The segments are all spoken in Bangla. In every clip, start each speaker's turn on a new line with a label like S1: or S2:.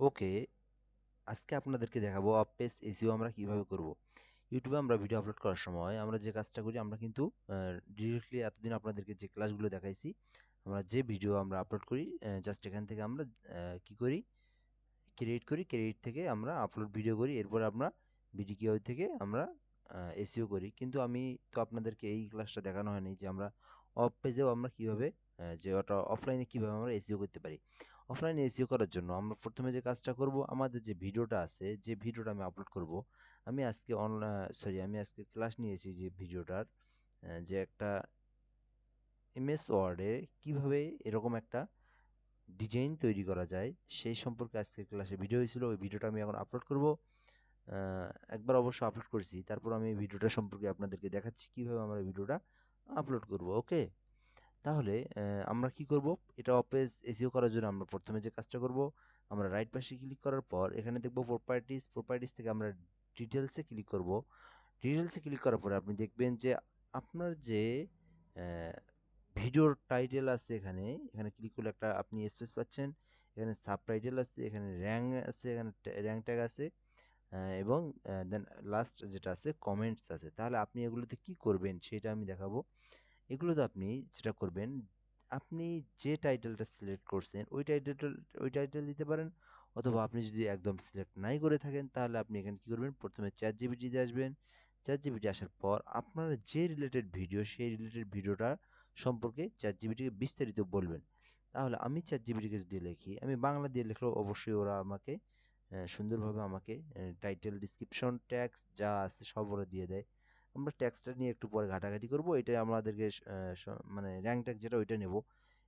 S1: ওকে, আজকে আপনাদেরকে দেখাবো অফ পেজ এসিও আমরা কীভাবে করব। ইউটিউবে আমরা ভিডিও আপলোড করার সময় আমরা যে কাজটা করি আমরা কিন্তু ডিরেক্টলি এতদিন আপনাদেরকে যে ক্লাসগুলো দেখাইছি, আমরা যে ভিডিও আমরা আপলোড করি জাস্ট এখান থেকে আমরা কি করি? ক্রিয়েট করি ক্রিয়েট থেকে আমরা আপলোড ভিডিও করি, এরপর আমরা ভিডিও থেকে আমরা এসিও করি। কিন্তু আমি তো আপনাদেরকে এই ক্লাসটা দেখানো হয়নি যে আমরা অফ পেজেও আমরা কীভাবে যে ওটা অফলাইনে কীভাবে আমরা এসিও করতে পারি। অফলাইনে এসিও করার জন্য আমরা প্রথমে যে কাজটা করব, আমাদের যে ভিডিওটা আছে, যে ভিডিওটা আমি আপলোড করব, আমি আজকে অনলাইন সরি আমি আজকে ক্লাস নিয়েছি যে ভিডিওটার যে একটা এমএস ওয়ার্ডে কীভাবে এরকম একটা ডিজাইন তৈরি করা যায়, সেই সম্পর্কে আজকে ক্লাসে ভিডিও হয়েছিল, ওই ভিডিওটা আমি এখন আপলোড করব। একবার অবশ্য আপলোড করছি, তারপর আমি ভিডিওটা সম্পর্কে আপনাদেরকে দেখাচ্ছি কীভাবে আমরা ভিডিওটা আপলোড করব ওকে তাহলে আমরা কি করব? এটা অপেজ এসিও করার জন্য আমরা প্রথমে যে কাজটা করব, আমরা রাইট পাশে ক্লিক করার পর, এখানে দেখব প্রপার্টিস প্রপার্টিস থেকে আমরা ডিটেলসে ক্লিক করব। ডিটেলসে ক্লিক করার পরে আপনি দেখবেন যে আপনার যে ভিডিওর টাইটেল আছে এখানে এখানে ক্লিক করলে একটা আপনি স্পেস পাচ্ছেন, এখানে সাব টাইটেল আছে, এখানে র্যাঙ্ক আছে, এখানে র্যাঙ্ক ট্যাগ আছে এবং দেন লাস্ট যেটা আছে কমেন্টস আছে। তাহলে আপনি এগুলোতে কি করবেন সেটা আমি দেখাবো। এগুলোতে আপনি যেটা করবেন, আপনি যে টাইটেলটা সিলেক্ট করছেন, ওই টাইটেল ওই টাইটেল দিতে পারেন অথবা আপনি যদি একদম সিলেক্ট নাই করে থাকেন, তাহলে আপনি এখানে কী করবেন? প্রথমে চ্যাট জিবিটিতে আসবেন। চ্যাট জিবিটি আসার পর আপনার যে রিলেটেড ভিডিও সেই রিলেটেড ভিডিওটা সম্পর্কে চ্যাট জিবিটিকে বিস্তারিত বলবেন। তাহলে আমি চ্যাট জিবিটিকে যদি লিখি, আমি বাংলা দিয়ে লিখলেও অবশ্যই ওরা আমাকে সুন্দরভাবে আমাকে টাইটেল ডিসক্রিপশন ট্যাক্স যা আছে সব ওরা দিয়ে দেয়। আমরা ট্যাক্সটা নিয়ে একটু পরে ঘাটাঘাটি করব এটা আমাদেরকে মানে র্যাঙ্ক ট্যাগ যেটা ওইটা নেব।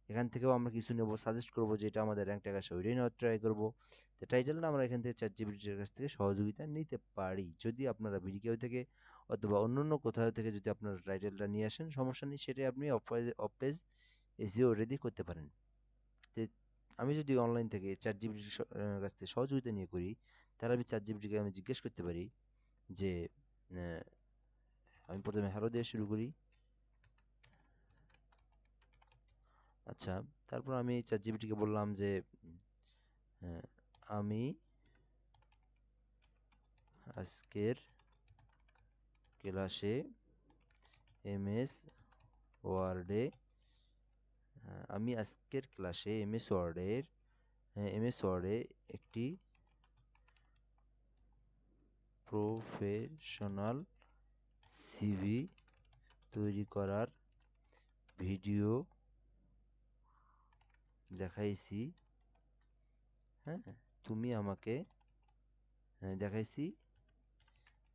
S1: এখান থেকেও আমরা কিছু নেব সাজেস্ট করব যেটা আমাদের র্যাঙ্ক ট্যাগ আসে ওইটাই নেওয়ার ট্রাই করব। তো টাইটেলটা আমরা এখান থেকে চার জিবিটির কাছ থেকে সহযোগিতা নিতে পারি। যদি আপনারা বিডিকেও থেকে অথবা অন্য অন্য কোথাও থেকে যদি আপনারা টাইটেলটা নিয়ে আসেন, সমস্যা নেই, সেটাই আপনি অফ পেজ এসিও রেডি করতে পারেন। আমি যদি অনলাইন থেকে চার জিবিটির কাছ থেকে সহযোগিতা নিয়ে করি, তাহলে আমি চার জিবিটিকে আমি জিজ্ঞেস করতে পারি যে আমি প্রথমে হ্যালো দিয়ে শুরু করি। আচ্ছা তারপর আমি চার জিবিটিকে বললাম যে আমি আজকের ক্লাসে এমএস ওয়ার্ডে আমি আজকের ক্লাসে এমএস ওয়ার্ডের এমএস ওয়ার্ডে একটি প্রফেশনাল সিভি তৈরি করার ভিডিও দেখাইছি। হ্যাঁ তুমি আমাকে দেখাইছি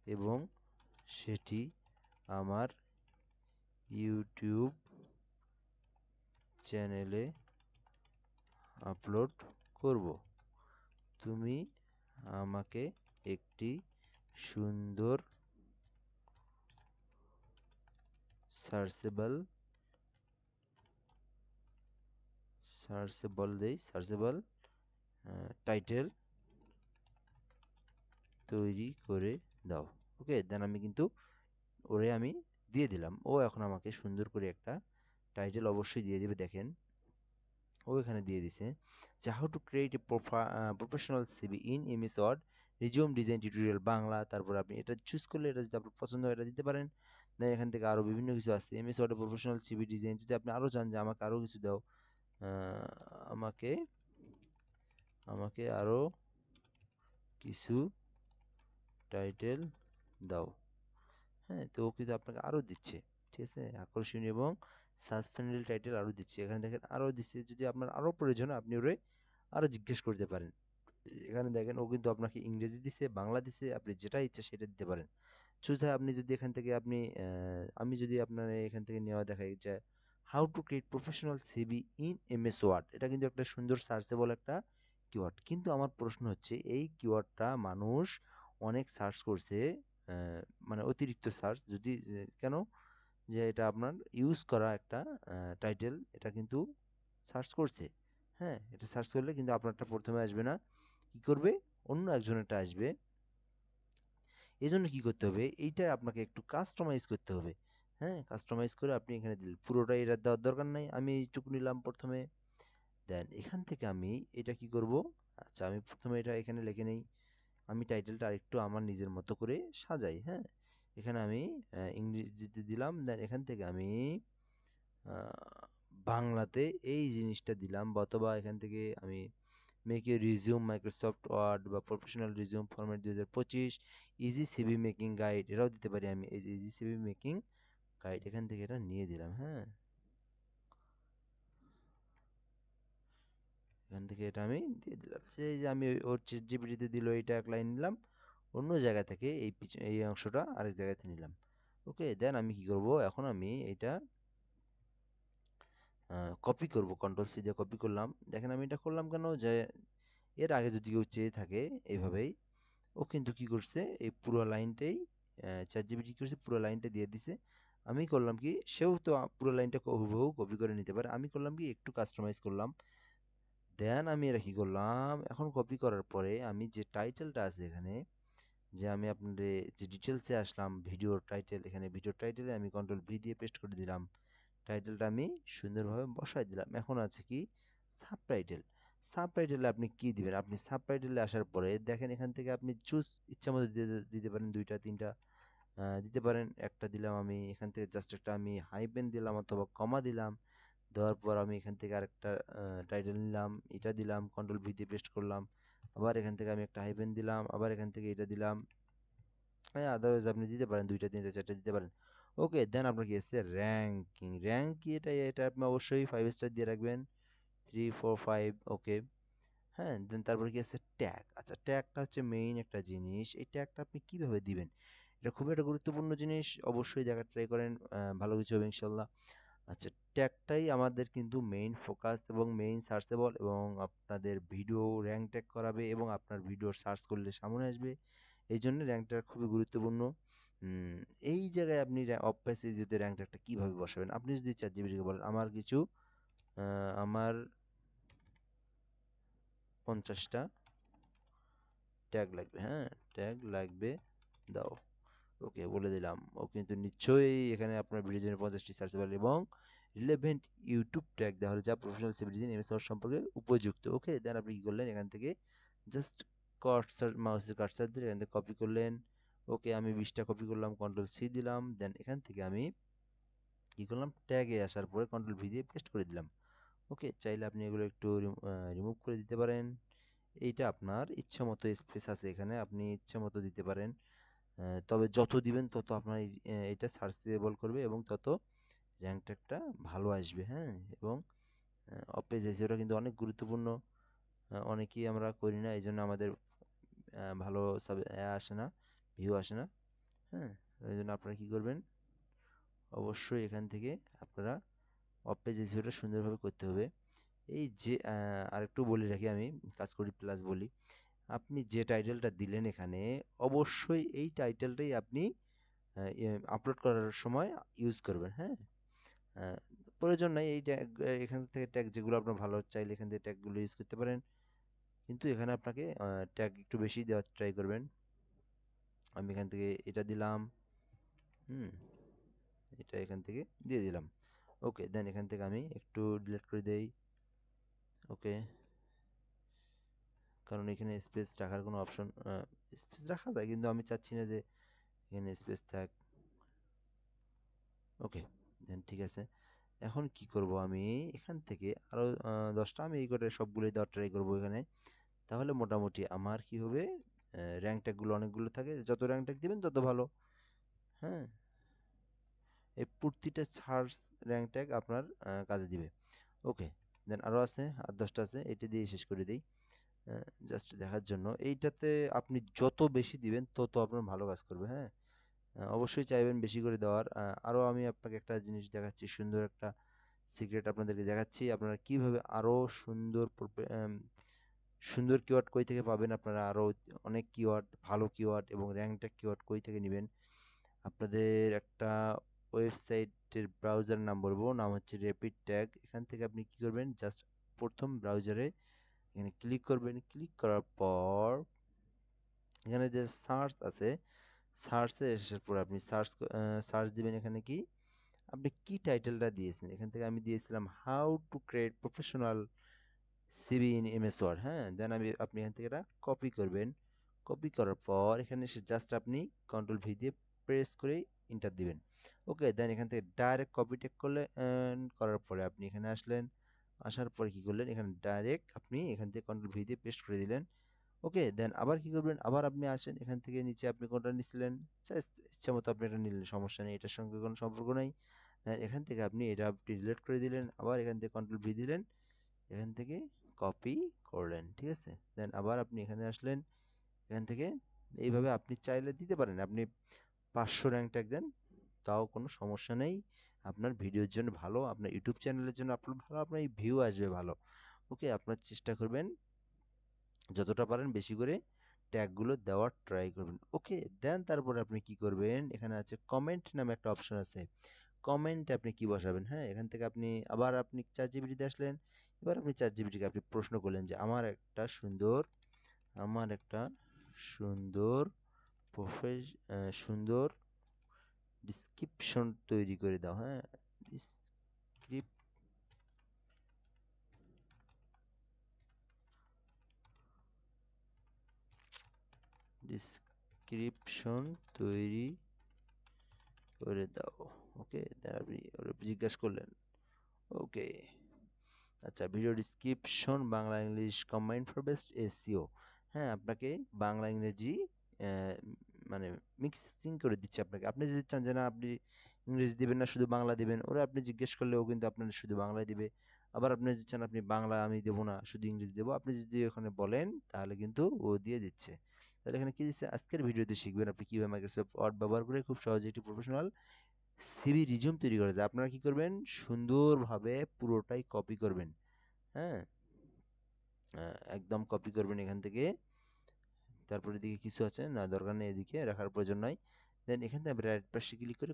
S1: এবং সেটি আমার ইউটিউব চ্যানেলে আপলোড করব। তুমি আমাকে একটি সুন্দর সার্চেবল সার্চেবল দেই সার্চেবল টাইটেল তৈরি করে দাও। ওকে দেন আমি কিন্তু ওরে আমি দিয়ে দিলাম। ও এখন আমাকে সুন্দর করে একটা টাইটেল অবশ্যই দিয়ে দেবে, দেখেন। ও এখানে দিয়ে দিছে যে how to create a professional CV in MS Word resume design tutorial Bangla তারপর আপনি এটা চুজ করলে এটা যদি আপনার পছন্দ হয়, এটা দিতে পারেন। দেন এখান থেকে আরও বিভিন্ন কিছু আছে এমএস ওয়ার্ডে প্রফেশনাল সিবি ডিজাইন যদি আপনি আরও চান যে আমাকে আরও কিছু দাও আমাকে আমাকে আরও কিছু টাইটেল দাও। হ্যাঁ তো কিন্তু আপনাকে আরও দিচ্ছে, ঠিক আছে? আকর্ষণীয় এবং সাসপেন্ডেল টাইটেল আরও দিচ্ছে। এখানে দেখেন আরও দিচ্ছে, যদি আপনার আরও প্রয়োজন আপনি ওরে আরও জিজ্ঞেস করতে পারেন। এখানে দেখেন ও কিন্তু আপনাকে ইংরেজি দিছে, বাংলা দিছে, আপনি যেটা ইচ্ছা সেটা দিতে পারেন। চুজ আপনি যদি এখান থেকে আপনি আমি যদি আপনার এখান থেকে নেওয়া দেখাই যে how to create professional CV in M S Word এটা কিন্তু একটা সুন্দর সার্চেবল একটা কিওয়ার্ড কিন্তু আমার প্রশ্ন হচ্ছে, এই কিওয়ার্ডটা মানুষ অনেক সার্চ করছে মানে অতিরিক্ত সার্চ যদি কেন? যে এটা আপনার ইউজ করা একটা টাইটেল এটা কিন্তু সার্চ করছে। হ্যাঁ এটা সার্চ করলে কিন্তু আপনারটা প্রথমে আসবে না। কি করবে? অন্য একজনেরটা আসবে। এই জন্য কী করতে হবে? এইটা আপনাকে একটু কাস্টমাইজ করতে হবে। হ্যাঁ? কাস্টমাইজ করে আপনি এখানে দিলেন। পুরোটা এটা দেওয়ার দরকার নাই। আমি এইটুকু নিলাম প্রথমে। দেন এখান থেকে আমি এটা কি করব? আচ্ছা আমি প্রথমে এটা এখানে লিখে নেই। আমি টাইটেলটা আরেকটু আমার নিজের মতো করে সাজাই। হ্যাঁ? এখানে আমি ইংরেজিতে দিলাম। দেন এখান থেকে আমি বাংলাতে এই জিনিসটা দিলাম। অথবা এখান থেকে আমি make you resume Microsoft Word বা প্রফেশনাল রিজিউম ফরম্যাট দুই হাজার পঁচিশ ইজি সিভি মেকিং গাইড এটাও দিতে পারি আমি, এই যে ইজি সিভি মেকিং গাইড এখান থেকে এটা নিয়ে দিলাম হ্যাঁ। এখান থেকে এটা আমি দিয়ে দিলাম, সেই যে আমি ওর জিবিটিতে দিল, এইটা এক লাইন নিলাম, অন্য জায়গা থেকে এই এই অংশটা আরেক জায়গাতে নিলাম ওকে দেন আমি কি করব, এখন আমি এটা কপি করব কন্ট্রোল সি দিয়ে কপি করলাম। দেখেন আমি এটা করলাম কেন? যে, এর আগে যদি কেউ চেয়ে থাকে এইভাবেই ও কিন্তু কি করছে? এই পুরো লাইনটাই চার জিবি কি করছে? পুরো লাইনটা দিয়ে দিছে। আমি করলাম কি, সেও তো পুরো লাইনটা হুবহু কপি করে নিতে পারে। আমি করলাম কি, একটু কাস্টমাইজ করলাম। দেন আমি এটা কী করলাম? এখন কপি করার পরে আমি যে টাইটেলটা আছে এখানে, যে আমি আপনাদের যে ডিটেলসে আসলাম ভিডিওর টাইটেল এখানে ভিডিওর টাইটেলে আমি কন্ট্রোল ভি দিয়ে পেস্ট করে দিলাম। টাইটেলটা আমি সুন্দরভাবে বসাই দিলাম। এখন আছে কি? সাব টাইটেল সাব টাইটেলে আপনি কি দিবেন? আপনি সাব টাইটেলে আসার পরে দেখেন এখান থেকে আপনি চুজ ইচ্ছা মতো দিতে পারেন দুইটা, তিনটা। দিতে পারেন, একটা দিলাম আমি, এখান থেকে জাস্ট একটা আমি হাইপেন দিলাম অথবা কমা দিলাম। দেওয়ার পর আমি এখান থেকে আরেকটা টাইটেল নিলাম, এটা দিলাম কন্ট্রোল ভি দিয়ে পেস্ট করলাম। আবার এখান থেকে আমি একটা হাইপেন দিলাম, আবার এখান থেকে এটা দিলাম। হ্যাঁ আদারওয়াইজ আপনি দিতে পারেন, দুইটা, তিনটা, চারটা দিতে পারেন। ওকে, দেন আপনার কি এসছে র্যাঙ্কিং র্যাঙ্ক এটা এটা আপনি অবশ্যই ফাইভ স্টার দিয়ে রাখবেন। থ্রি ফোর ফাইভ ওকে হ্যাঁ দেন তারপরে কি আছে? ট্যাগ আচ্ছা ট্যাগটা হচ্ছে মেইন একটা জিনিস। এই ট্যাগটা আপনি কীভাবে দিবেন? এটা খুবই একটা গুরুত্বপূর্ণ জিনিস। অবশ্যই দেখার ট্রাই করেন ভালো কিছু হবে ইনশাল্লাহ। আচ্ছা ট্যাগটাই আমাদের কিন্তু মেইন ফোকাস এবং মেইন সার্চেবল এবং আপনাদের ভিডিও র্যাঙ্ক ট্যাগ করাবে এবং আপনার ভিডিও সার্চ করলে সামনে আসবে। এই জন্য র্যাঙ্ক ট্যাগ খুবই গুরুত্বপূর্ণ। এই জায়গায় আপনি অফ প্যাসেজ যদি র্যাঙ্ক ট্যাগটা কীভাবে বসাবেন? আপনি যদি চার জিবিটিকে বলেন, আমার কিছু আমার পঞ্চাশটা ট্যাগ লাগবে। হ্যাঁ ট্যাগ লাগবে, দাও। ওকে, বলে দিলাম। ও কিন্তু নিশ্চয়ই এখানে আপনার ভিডিও জন্য পঞ্চাশটি সার্চেবল এবং রিলেভেন্ট ইউটিউব ট্যাগ দেওয়া হলো যা প্রফেশনাল সিভিলিজেন এমএস সম্পর্কে উপযুক্ত। ওকে দেন আপনি কী করলেন? এখান থেকে জাস্ট কাটসার মাউসের কাটসার দিয়ে এখান থেকে কপি করলেন। ওকে আমি বিশটা কপি করলাম কন্ট্রোল সি দিলাম দেন এখান থেকে আমি কী করলাম? ট্যাগে আসার পরে কন্ট্রোল ভি দিয়ে পেস্ট করে দিলাম। ওকে, চাইলে আপনি এগুলো একটু রিমুভ করে দিতে পারেন। এইটা আপনার ইচ্ছা মতো স্পেস আছে এখানে, আপনি ইচ্ছা মতো দিতে পারেন। তবে যত দিবেন তত আপনার এটা সার্চেবল করবে এবং তত র্যাঙ্ক ট্যাগটা ভালো আসবে হ্যাঁ? এবং অপেজ ওটা কিন্তু অনেক গুরুত্বপূর্ণ। অনেকেই আমরা করি না এই জন্য আমাদের ভালো সাব আসে না। ভিউ আসে না হ্যাঁ? ওই জন্য আপনারা কী করবেন? অবশ্যই এখান থেকে আপনারা অপেজ এসিওটা সুন্দরভাবে করতে হবে, এই যে আরেকটু বলে রাখি আমি, কাজ করি প্লাস বলি, আপনি যে টাইটেলটা দিলেন এখানে, অবশ্যই এই টাইটেলটাই আপনি আপলোড করার সময় ইউজ করবেন হ্যাঁ? প্রয়োজন নাই, এই ট্যাগ এখান থেকে ট্যাগ যেগুলো আপনার ভালো চাইলে এখান থেকে ট্যাগগুলো ইউজ করতে পারেন, কিন্তু এখানে আপনাকে ট্যাগ একটু বেশি দেওয়ার ট্রাই করবেন। আমি এখান থেকে এটা দিলাম। হুম, এটা এখান থেকে দিয়ে দিলাম। ওকে, দেন এখান থেকে আমি একটু ডিলিট করে দেই। ওকে, কারণ এখানে স্পেস রাখার কোনো অপশন স্পেস রাখা যায়, কিন্তু আমি চাচ্ছি না যে এখানে স্পেস থাক। ওকে, দেন ঠিক আছে। এখন কি করব আমি? এখান থেকে আরও দশটা, আমি এই করে সবগুলোই ট্রাই করব এখানে। তাহলে মোটামুটি আমার কি হবে? র্যাঙ্ক ট্যাগগুলো অনেকগুলো থাকে। যত র্যাঙ্ক ট্যাগ দেবেন, তত ভালো। হ্যাঁ? এই প্রতিটা সার্চ র্যাঙ্ক ট্যাগ আপনার কাজে দিবে। ওকে দেন আরও আছে, আর দশটা আছে, এটি দিয়ে শেষ করে দিই। জাস্ট দেখার জন্য। এইটাতে আপনি যত বেশি দিবেন, তত আপনার ভালো কাজ করবে হ্যাঁ? অবশ্যই চাইবেন বেশি করে দেওয়ার। আরও আমি আপনাকে একটা জিনিস দেখাচ্ছি, সুন্দর একটা সিক্রেট আপনাদেরকে দেখাচ্ছি। আপনারা কীভাবে আরও সুন্দর সুন্দর কিওয়ার্ড কই থেকে পাবেন? আপনারা আরও অনেক কিওয়ার্ড ভালো কিওয়ার্ড এবং র্যাঙ্কটা কিওয়ার্ড কই থেকে নেবেন? আপনাদের একটা ওয়েবসাইটের ব্রাউজার নাম বলব, নাম হচ্ছে র্যাপিড ট্যাগ এখান থেকে আপনি কি করবেন? জাস্ট প্রথম ব্রাউজারে এখানে ক্লিক করবেন। ক্লিক করার পর এখানে যে সার্চ আছে সার্চে আসার পর আপনি সার্চ সার্চ দিবেন এখানে কি? আপনি কি টাইটেলটা দিয়েছেন? এখান থেকে আমি দিয়েছিলাম how to create professional CV in MS Word হ্যাঁ? দেন আমি, আপনি এখান থেকে এটা কপি করবেন। কপি করার পর এখানে এসে জাস্ট আপনি কন্ট্রোল ভি দিয়ে প্রেস করে ইন্টার দিবেন। ওকে দেন এখান থেকে ডাইরেক্ট কপি টেক করলে করার পরে আপনি এখানে আসলেন। আসার পরে কি করলেন? এখানে ডাইরেক্ট আপনি এখান থেকে কন্ট্রোল ভি দিয়ে পেস্ট করে দিলেন। ওকে দেন আবার কি করবেন? আবার আপনি আসেন এখান থেকে নিচে আপনি কোনটা নিছিলেন? ইচ্ছা মতো আপনি এটা নিলেন, সমস্যা নেই, এটার সঙ্গে কোনো সম্পর্ক নেই। এখান থেকে আপনি এটা আপনি ডিলিট করে দিলেন, আবার এখান থেকে কন্ট্রোল ভি দিলেন। এখান থেকে কপি করলেন, ঠিক আছে? দেন আবার আপনি এখানে আসলেন, এখান থেকে এইভাবে আপনি চাইলে দিতে পারেন। আপনি পাঁচশো র্যাঙ্ক ট্যাগ দেন, তাও কোনো সমস্যা নেই। আপনার ভিডিওর জন্য ভালো, আপনার ইউটিউব চ্যানেলের জন্য আপলোড ভালো, আপনার এই ভিউ আসবে ভালো। ওকে আপনার চেষ্টা করবেন, যতটা পারেন বেশি করে ট্যাগগুলো দেওয়ার ট্রাই করবেন। ওকে দেন তারপরে আপনি কি করবেন? এখানে আছে কমেন্ট নামে একটা অপশন আছে। কমেন্ট আপনি কি বসাবেন? হ্যাঁ এখান থেকে আপনি, আবার আপনি চার জিবিটিতে আসলেন, এবার আপনি চার জিবিটিকে আপনি প্রশ্ন করলেন যে, আমার একটা সুন্দর, আমার একটা সুন্দর প্রফেস সুন্দর ডিসক্রিপশন তৈরি করে দাও। হ্যাঁ ডিসক্রিপ ডিসক্রিপশন তৈরি করে দাও। ওকে? দেন আপনি জিজ্ঞাসা করলেন। ওকে। আচ্ছা video description Bangla English combined for best SEO হ্যাঁ আপনাকে বাংলা, ইংরেজি মানে মিক্সিং করে দিচ্ছে আপনাকে। আপনি যদি চান যে না, আপনি ইংরেজি দিবেন না, শুধু বাংলা দিবেন, ওরা আপনি জিজ্ঞেস করলে ও কিন্তু আপনার শুধু বাংলায় দিবে। আবার আপনি যদি চান আপনি বাংলা আমি দেবো না, শুধু ইংরেজি দেবো। আপনি যদি ওখানে বলেন, তাহলে কিন্তু ও দিয়ে দিচ্ছে। তাহলে এখানে কি দিচ্ছে আজকের ভিডিওতে শিখবেন আপনি কীভাবে মাইক্রোসফট ওয়ার্ড ব্যবহার করে খুব সহজে একটি প্রফেশনাল সিভি রিজুম তৈরি করে যায় আপনারা কি করবেন? সুন্দরভাবে পুরোটাই কপি করবেন। হ্যাঁ? একদম কপি করবেন এখান থেকে। তারপরে এদিকে কিছু আছে, না, দরকার নেই এদিকে, রাখার প্রয়োজন নয় দেন এখান থেকে রাইট পাশে ক্লিক করে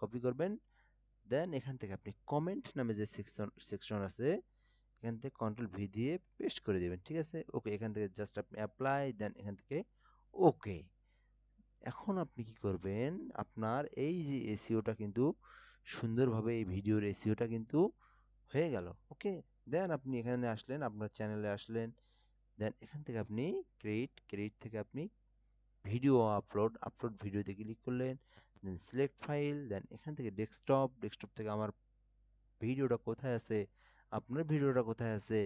S1: কপি করবেন। দেন এখান থেকে আপনি কমেন্ট নামে যে সেকশন সেকশন আছে, এখান থেকে কন্ট্রোল ভি দিয়ে পেস্ট করে দেবেন, ঠিক আছে? ওকে এখান থেকে জাস্ট আপনি অ্যাপ্লাই দেন এখান থেকে ওকে এখন আপনি কি করবেন? আপনার এই যে এসিওটা কিন্তু সুন্দরভাবে, এই ভিডিওর এসিওটা কিন্তু হয়ে গেল, ওকে? দেন আপনি এখানে আসলেন, আপনার চ্যানেলে আসলেন, দেন এখান থেকে আপনি ক্রেডিট ক্রেডিট থেকে আপনি ভিডিও আপলোড আপলোড ভিডিওতে ক্লিক করলেন দেন সিলেক্ট ফাইল দেন এখান থেকে ডেস্কটপ ডেস্কটপ থেকে আমার ভিডিওটা কোথায় আছে? আপনার ভিডিওটা কোথায় আছে?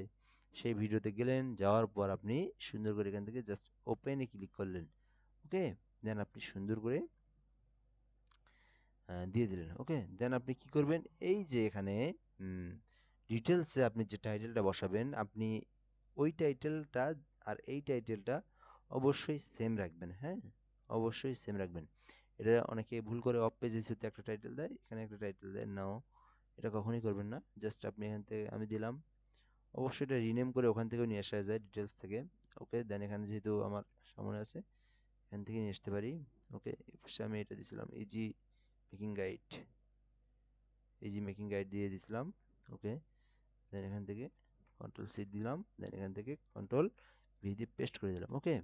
S1: সেই ভিডিওতে গেলেন, যাওয়ার পর আপনি সুন্দর করে এখান থেকে জাস্ট ওপেনে ক্লিক করলেন, ওকে? দেন আপনি সুন্দর করে দিয়ে দিলেন ওকে দেন আপনি কি করবেন? এই যে এখানে ডিটেলসে আপনি যে টাইটেলটা বসাবেন, আপনি ওই টাইটেলটা আর এই টাইটেলটা অবশ্যই সেম রাখবেন হ্যাঁ? অবশ্যই সেম রাখবেন। এটা অনেকে ভুল করে অফ পেজ এসিওতে একটা টাইটেল দেয়, এখানে একটা টাইটেল দেয় নাও এটা কখনোই করবেন না। জাস্ট আপনি এখান থেকে, আমি দিলাম। অবশ্যই এটা রিনেম করে ওখান থেকেও নিয়ে আসা যায় ডিটেলস থেকে ওকে দেন এখানে যেহেতু আমার সামনে আছে এখান থেকে নিয়ে আসতে পারি। ওকে আমি এটা দিয়েছিলাম easy making guide easy making guide দিয়ে দিয়েছিলাম ওকে। দেন এখান থেকে কন্ট্রোল সি দিলাম দেন এখান থেকে কন্ট্রোল ভি দিয়ে পেস্ট করে দিলাম, ওকে।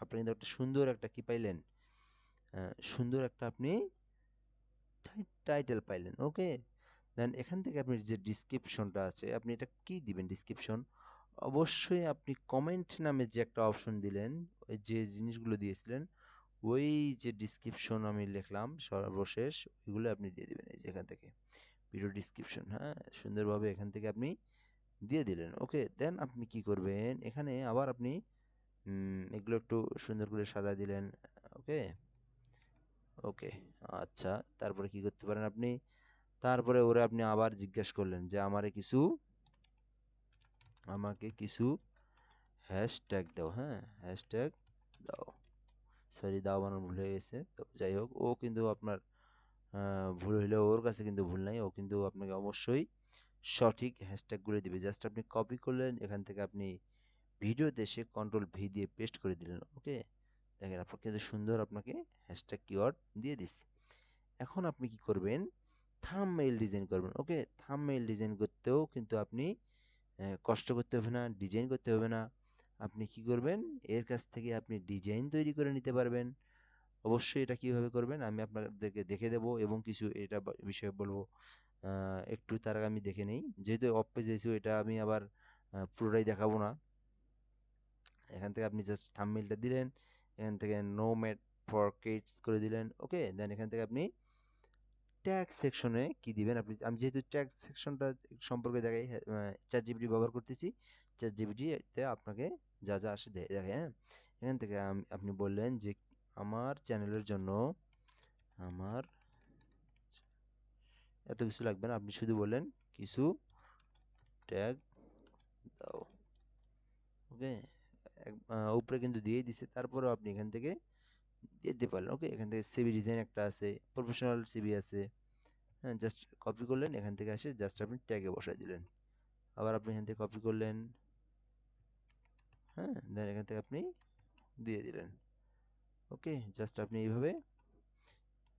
S1: আপনি কিন্তু একটা সুন্দর একটা কি পাইলেন? সুন্দর একটা আপনি টাইটেল পাইলেন, ওকে। দেন এখান থেকে আপনি যে ডিসক্রিপশনটা আছে, আপনি এটা কি দিবেন ডিসক্রিপশন অবশ্যই আপনি কমেন্ট নামে যে একটা অপশন দিলেন, ওই যে জিনিসগুলো দিয়েছিলেন, ওই যে ডিসক্রিপশন আমি লিখলাম সর্বশেষ, ওইগুলো আপনি দিয়ে দেবেন এই যে এখান থেকে। ভিডিও ডিসক্রিপশন হ্যাঁ? সুন্দরভাবে এখান থেকে আপনি দিয়ে দিলেন। ওকে দেন আপনি কি করবেন? এখানে আবার আপনি এগুলো একটু সুন্দর করে সাজা দিলেন। ওকে ওকে আচ্ছা। তারপরে কি করতে পারেন আপনি? তারপরে ওরে আপনি আবার জিজ্ঞাসা করলেন যে, আমারে কিছু আমাকে কিছু হ্যাশট্যাগ দাও হ্যাঁ? হ্যাশট্যাগ দাও। সরি দাও বানানো ভুল হয়ে গেছে। তো যাই হোক, ও কিন্তু আপনার ভুল হইলেও ওর কাছে কিন্তু ভুল নাই। ও কিন্তু আপনাকে অবশ্যই সঠিক হ্যাশট্যাগুলো দিবে। জাস্ট আপনি কপি করলেন, এখান থেকে আপনি ভিডিওতে এসে কন্ট্রোল ভি দিয়ে পেস্ট করে দিলেন ওকে দেখেন আপনার কিন্তু সুন্দর আপনাকে হ্যাশট্যাগ কিওয়ার্ড দিয়ে দিচ্ছে এখন আপনি কি করবেন? থাম মেইল ডিজাইন করবেন ওকে থাম মেইল ডিজাইন করতেও কিন্তু আপনি কষ্ট করতে হবে না ডিজাইন করতে হবে না। আপনি কি করবেন? এর কাছ থেকে আপনি ডিজাইন তৈরি করে নিতে পারবেন। অবশ্যই এটা কীভাবে করবেন আমি আপনাদেরকে দেখে দেব এবং কিছু এটা বিষয়ে বলব। একটু তার আগে আমি দেখে নেই। যেহেতু অফ পেজ এসেও এটা আমি আবার পুরোটাই দেখাবো না। এখান থেকে আপনি জাস্ট থাম্বনেলটা দিলেন, এখান থেকে নো মেড ফর কিডস করে দিলেন ওকে দেন এখান থেকে আপনি ট্যাগ সেকশনে কি দিবেন? আপনি আমি যেহেতু ট্যাগ সেকশনটা সম্পর্কে দেখাই চ্যাট জিবিটি ব্যবহার করতেছি। চ্যাট জিবিটিতে আপনাকে যা যা আসে দেখে হ্যাঁ? এখান থেকে আপনি বললেন যে, আমার চ্যানেলের জন্য আমার এত কিছু লাগবে না। আপনি শুধু বললেন, কিছু ট্যাগ দাও। ওকে? উপরে কিন্তু দিয়েই দিছে। তারপরেও আপনি এখান থেকে দিতে পারলেন। ওকে? এখান থেকে সিবি ডিজাইন একটা আছে প্রফেশনাল সিবি আছে। জাস্ট কপি করলেন, এখান থেকে আসে জাস্ট আপনি ট্যাগে বসাই দিলেন। আবার আপনি এখান থেকে কপি করলেন হ্যাঁ দেন এখান থেকে আপনি দিয়ে দিলেন। ওকে জাস্ট আপনি এইভাবে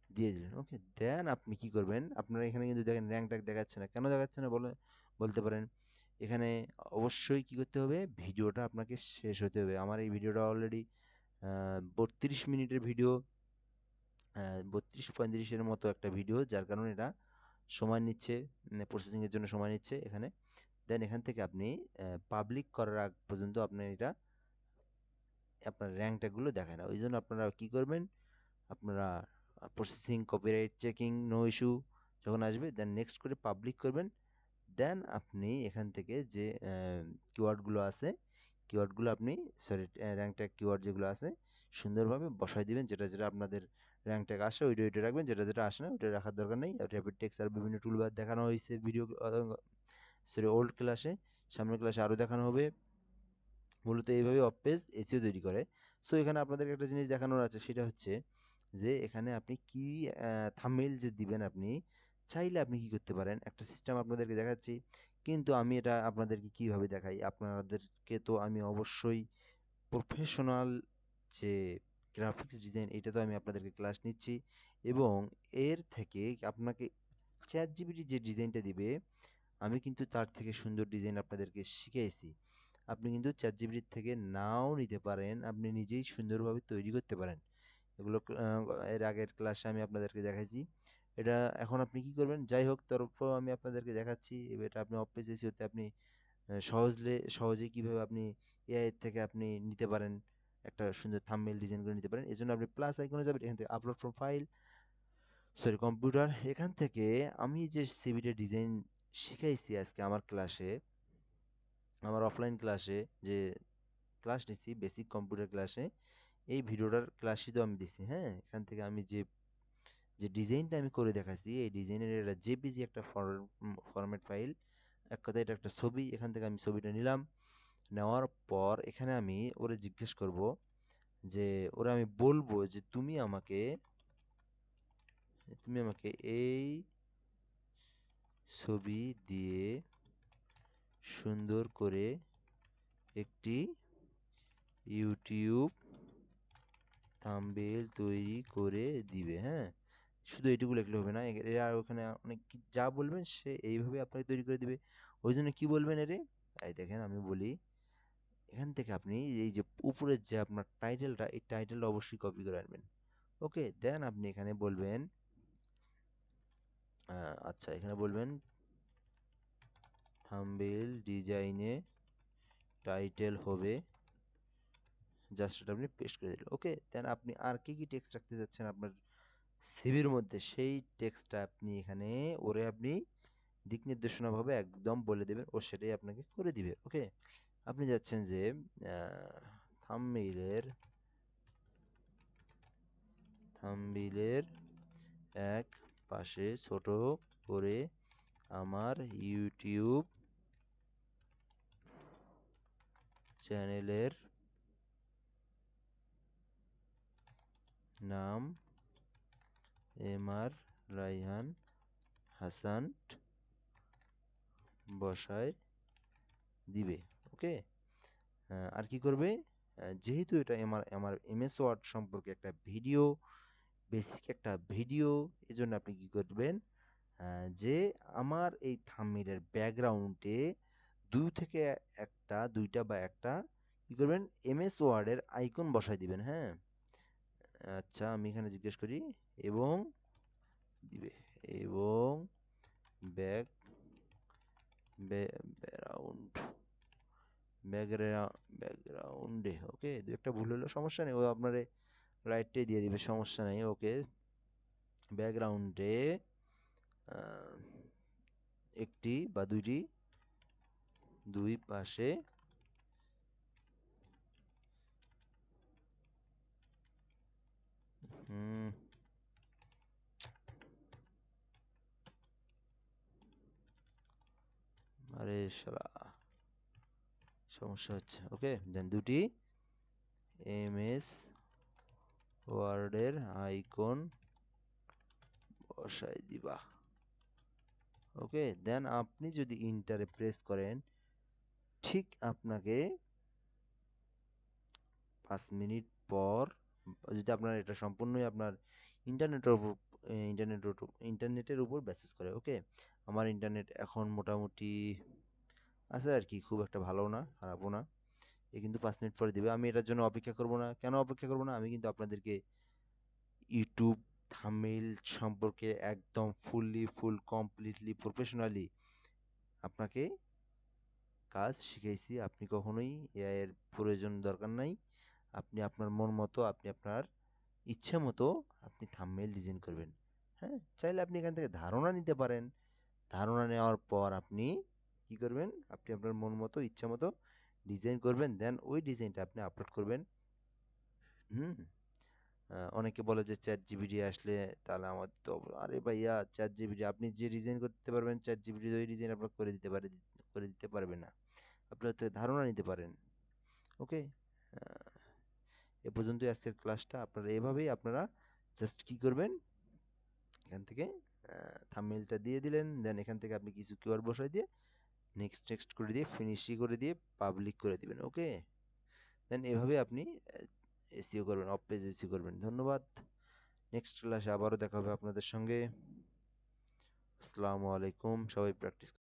S1: দিয়ে দিলেন। ওকে দেন আপনি কি করবেন? আপনারা এখানে কিন্তু দেখেন র্যাঙ্ক ট্যাগ দেখাচ্ছে না। কেন দেখাচ্ছে না বলে, বলতে পারেন, এখানে অবশ্যই কি করতে হবে? ভিডিওটা আপনাকে শেষ হতে হবে। আমার এই ভিডিওটা অলরেডি বত্রিশ মিনিটের ভিডিও বত্রিশ পঁয়ত্রিশের মতো একটা ভিডিও যার কারণে এটা সময় নিচ্ছে প্রসেসিংয়ের জন্য সময় নিচ্ছে এখানে। দেন এখান থেকে আপনি পাবলিক করার আগ পর্যন্ত আপনার এটা, আপনার র্যাঙ্ক ট্যাগগুলো দেখায় না। ওই জন্য আপনারা কি করবেন? আপনারা processing copyright checking no issue যখন আসবে দেন নেক্সট করে পাবলিক করবেন। দেন আপনি এখান থেকে যে কিওয়ার্ডগুলো আছে কিওয়ার্ডগুলো আপনি সরি র্যাঙ্ক ট্যাগ কিওয়ার্ড যেগুলো আছে, সুন্দরভাবে বসাই দিবেন, যেটা যেটা আপনাদের র্যাঙ্ক ট্যাগ আসে, ওইটা ওইটা রাখবেন, যেটা যেটা আসে না, ওইটা রাখার দরকার নেই। র্যাপিড টেক্স আর বিভিন্ন টুল টুলবার দেখানো হয়েছে ভিডিও সরি ওল্ড ক্লাসে সামনের ক্লাসে আরও দেখানো হবে। মূলত এইভাবে অফ পেজ এসিও তৈরি করে। সো এখানে আপনাদেরকে একটা জিনিস দেখানোর আছে, সেটা হচ্ছে যে এখানে আপনি কি থামেল যে দিবেন আপনি, চাইলে আপনি কি করতে পারেন? একটা সিস্টেম আপনাদেরকে দেখাচ্ছি। কিন্তু আমি এটা আপনাদেরকে কীভাবে দেখাই? আপনাদেরকে তো আমি অবশ্যই প্রফেশনাল যে গ্রাফিক্স ডিজাইন এটা তো আমি আপনাদেরকে ক্লাস নিচ্ছি এবং এর থেকে আপনাকে চ্যাট জিবিটি যে ডিজাইনটা দিবে, আমি কিন্তু তার থেকে সুন্দর ডিজাইন আপনাদেরকে শিখিয়েছি আপনি কিন্তু চ্যাট জিবিটির থেকে নাও নিতে পারেন, আপনি নিজেই সুন্দরভাবে তৈরি করতে পারেন। এগুলো এর আগের ক্লাসে আমি আপনাদেরকে দেখাইছি। এটা এখন আপনি কি করবেন? যাই হোক, তারপর আমি আপনাদেরকে দেখাচ্ছি। এটা আপনি অফ পেজ হতে আপনি সহজলে, সহজে কীভাবে আপনি এআই থেকে আপনি নিতে পারেন। একটা সুন্দর থাম্বনেল ডিজাইন করে নিতে পারেন। এই জন্য আপনি প্লাস আইকনে যাবেন, এখান থেকে upload from file sorry computer এখান থেকে আমি যে সিবিটা ডিজাইন শিখাইছি আজকে আমার ক্লাসে আমার অফলাইন ক্লাসে যে ক্লাস নিচ্ছি বেসিক কম্পিউটার ক্লাসে এই ভিডিওটার ক্লাসই তো আমি দিছি হ্যাঁ? এখান থেকে আমি যে যে ডিজাইনটা আমি করে দেখাচ্ছি এই ডিজাইনের একটা জেপিজি একটা ফরম্যাট ফাইল এক কথা এটা একটা ছবি, এখান থেকে আমি ছবিটা নিলাম। নেওয়ার পর এখানে আমি ওরে জিজ্ঞেস করব যে, ওরা আমি বলব যে, তুমি আমাকে তুমি আমাকে এই ছবি দিয়ে সুন্দর করে একটি ইউটিউব থাম্বেল তৈরি করে দিবে। হ্যাঁ? শুধু এইটুকু লিখলে হবে না। এরা ওখানে অনেক যা বলবেন সে এইভাবে আপনাকে তৈরি করে দিবে। ওই জন্য কী বলবেন এরে? এই দেখেন আমি বলি এখান থেকে আপনি এই যে উপরের যে আপনার টাইটেলটা এই টাইটেলটা অবশ্যই কপি করে আনবেন। ওকে দেন আপনি এখানে বলবেন আচ্ছা এখানে বলবেন থাম্বেল ডিজাইনে টাইটেল হবে জাস্ট এটা আপনি পেস্ট করে দিলেন। ওকে দেন আপনি আর কি কি টেক্সট রাখতে যাচ্ছেন আপনার সিভির মধ্যে? সেই টেক্সটটা আপনি এখানে ওরে আপনি দিক নির্দেশনাভাবে একদম বলে দেবেন, ও সেটাই আপনাকে করে দিবে। ওকে আপনি যাচ্ছেন যে থামমেইলের থামবিলের এক পাশে ছোট করে আমার ইউটিউব চ্যানেলের নাম এম আর রাইহান হাসান বসায় দিবে। ওকে আর কি করবে? যেহেতু এটা আমার আমার এমএস ওয়ার্ড সম্পর্কে একটা ভিডিও বেসিক একটা ভিডিও, এজন্য আপনি কি করবেন? যে আমার এই থাম্বনেইলের ব্যাকগ্রাউন্ডে দুই থেকে একটা, দুইটা বা একটা, কি করবেন? এমএস ওয়ার্ডের আইকন বসাই দিবেন হ্যাঁ? আচ্ছা আমি এখানে জিজ্ঞেস করি, এবং দিবে, এবং ব্যাক ব্যাকগ্রাউন্ড ব্যাকগ্রাউন্ড, ব্যাকগ্রাউন্ডে, ওকে? দু একটা ভুল হলো সমস্যা নেই। ও আপনারে রাইটটাই দিয়ে দিবে, সমস্যা নেই, ওকে? ব্যাকগ্রাউন্ডে একটি বা দুইটি, দুই পাশে, হুম, আরে শালা। সমস্যা হচ্ছে। ওকে দেন দুটি এম এস ওয়ার্ডের আইকন বসাই দিবা। ওকে দেন আপনি যদি ইন্টারে প্রেস করেন, ঠিক আপনাকে পাঁচ মিনিট পর, যদি আপনার এটা সম্পূর্ণই আপনার ইন্টারনেটের উপর ইন্টারনেটের ইন্টারনেটের উপর বেসিস করে, ওকে? আমার ইন্টারনেট এখন মোটামুটি আছে আর কি খুব একটা ভালো না, খারাপও না। এ কিন্তু পাঁচ মিনিট পরে দেবে। আমি এটার জন্য অপেক্ষা করব না। কেন অপেক্ষা করব না? আমি কিন্তু আপনাদেরকে ইউটিউব থামেল সম্পর্কে একদম ফুললি ফুল কমপ্লিটলি প্রফেশনালি আপনাকে কাজ শিখাইছি। আপনি কখনোই এর প্রয়োজন দরকার নাই। আপনি আপনার মন মতো, আপনি আপনার ইচ্ছে মতো আপনি থাম্বনেল ডিজাইন করবেন। হ্যাঁ? চাইলে আপনি এখান থেকে ধারণা নিতে পারেন। ধারণা নেওয়ার পর আপনি কি করবেন? আপনি আপনার মন মতো, ইচ্ছা মতো ডিজাইন করবেন দেন ওই ডিজাইনটা আপনি আপলোড করবেন। হুম? অনেকে বলে যে চ্যাট জিবিডি আসলে তাহলে আমার তো আরে ভাইয়া চ্যাট জিবিডি আপনি যে ডিজাইন করতে পারবেন চ্যাট জিবিডি ওই ডিজাইন আপনার করে দিতে পারে, করে দিতে পারবে না। আপনার তো ধারণা নিতে পারেন। ওকে? এ পর্যন্তই আজকের ক্লাসটা। আপনারা এভাবেই আপনারা জাস্ট কি করবেন? এখান থেকে থামমেলটা দিয়ে দিলেন দেন এখান থেকে আপনি কিছু কিওয়ার্ড বসাই দিয়ে নেক্সট টেক্সট করে দিয়ে ফিনিশি করে দিয়ে পাবলিক করে দিবেন ওকে দেন এভাবে আপনি এসিও করবেন অফ পেজ এসিও করবেন। ধন্যবাদ। নেক্সট ক্লাসে আবারও দেখা হবে আপনাদের সঙ্গে। আসসালামু আলাইকুম। সবাই প্র্যাকটিস